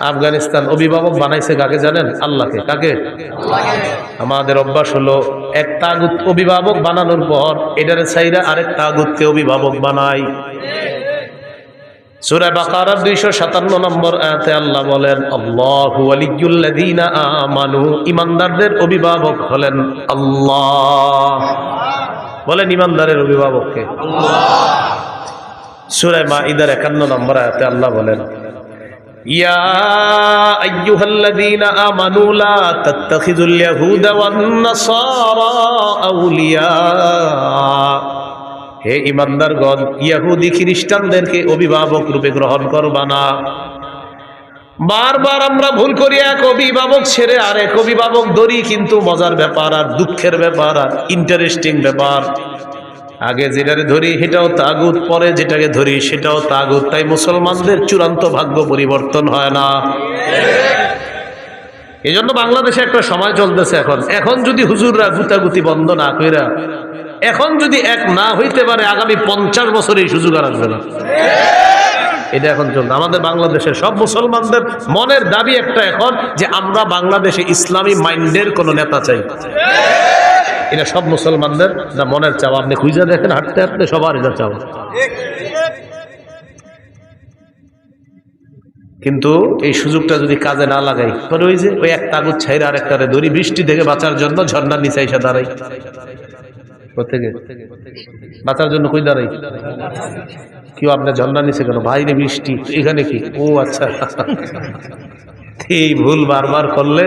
আফগানিস্তান। অভিভাবক বানাইছে কাকে জানেন? আল্লাহকে। কাকে? আমাদের অভ্যাস হলো, এক তাগুত অভিভাবক বানানোর পর এটারে চাইরা আরেক তাগুতকে অভিভাবক বানাই। সূরা বাকারার 257 নম্বর আয়াতে আল্লাহ বলেন, আল্লাহু অভিভাবক হলেন আল্লাহ। বলেন ঈমানদারের অভিভাবককে। সূরা মাইদার 51 নম্বর আয়াতে আল্লাহ বলেন, ইয়া আইয়ুহাল্লাযীনা আমানু লা তাত্তাখিযুল ইয়াহুদা ওয়ান নাসারা আউলিয়া। হে ইমানদারগণ ইয়াহুদি খ্রিস্টানদেরকে অভিভাবক রূপে গ্রহণ করবা না। বারবার আমরা ভুল করি, এক অভিভাবক ছেড়ে আর এক অভিভাবক ধরি, কিন্তু মজার ব্যাপার আর দুঃখের ব্যাপার আর ইন্টারেস্টিং ব্যাপার। আগে যেটাকে ধরি সেটাও তাগুত, পরে যেটাকে ধরি সেটাও তাগুত। তাই মুসলমানদের চূড়ান্ত ভাগ্য পরিবর্তন হয় না। এই জন্য বাংলাদেশে একটা সময় চলতেছে এখন। এখন যদি হুজুররা গুতাগুতি বন্ধ না কইরা, এখন যদি এক না হইতে পারে, আগামী পঞ্চাশ বছর এই সুযোগ আর আসবে না। এটা এখন চলছে আমাদের বাংলাদেশের সব মুসলমানদের মনের দাবি একটা এখন যে আমরা বাংলাদেশে ইসলামী মাইন্ডের কোন নেতা চাই। এটা সব মুসলমানদের যা মনের চাওয়া। আপনি খুঁজে দেখেন, হাঁটতে হাঁটতে সবার এটা চাওয়া। কিন্তু এই সুযোগটা যদি কাজে না লাগাই তবে ওই যে ওই এক কাগজ ছাইরে আর একটা দড়ি বৃষ্টি থেকে বাঁচার জন্য ঝর্ণার নিচে এসে দাঁড়াই। বাঁচার জন্য কই দাঁড়াই? কেউ আপনার ঝর্ণার নিচে কেন? বাইরে বৃষ্টি, এখানে কি? ও আচ্ছা। এই ভুল বারবার করলে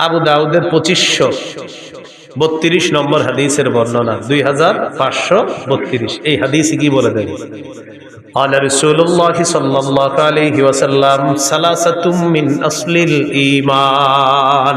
আবু দাউদের পঁচিশশো বত্রিশ নম্বর হাদিসের বর্ণনা দুই হাজার পাঁচশো বত্রিশ এই হাদিস কি বলে দেন قال رسول الله صلى الله عليه وسلم ثلاثة من أصل الإيمان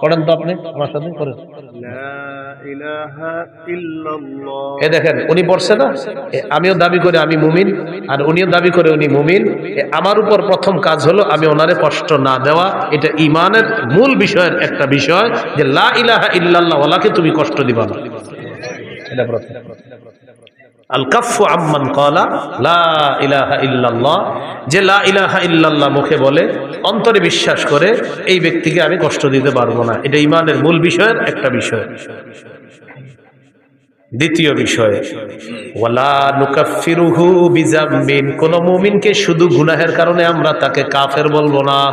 পড়েন তো আপনি আমার সাথে? করেন। এ দেখেন উনি পড়ছে না? আমিও দাবি করে আমি মুমিন আর উনিও দাবি করে উনি মুমিন। আমার উপর প্রথম কাজ হলো আমি ওনারে কষ্ট না দেওয়া। এটা ইমানের মূল বিষয়ের একটা বিষয় যে লা ইলাহা ইল্লাল্লাহ ওলাকে তুমি কষ্ট দিবা না। মুখে বলে, অন্তরে বিশ্বাস করে, এই ব্যক্তিকে আমি কষ্ট দিতে পারব না। এটা ইমানের মূল বিষয়ের একটা বিষয়। দ্বিতীয় বিষয়, ওয়ালা নুকাফিরুহু বিজাম্বিন কোন মুমিনকে শুধু গুনাহের কারণে আমরা তাকে কাফের বলব না।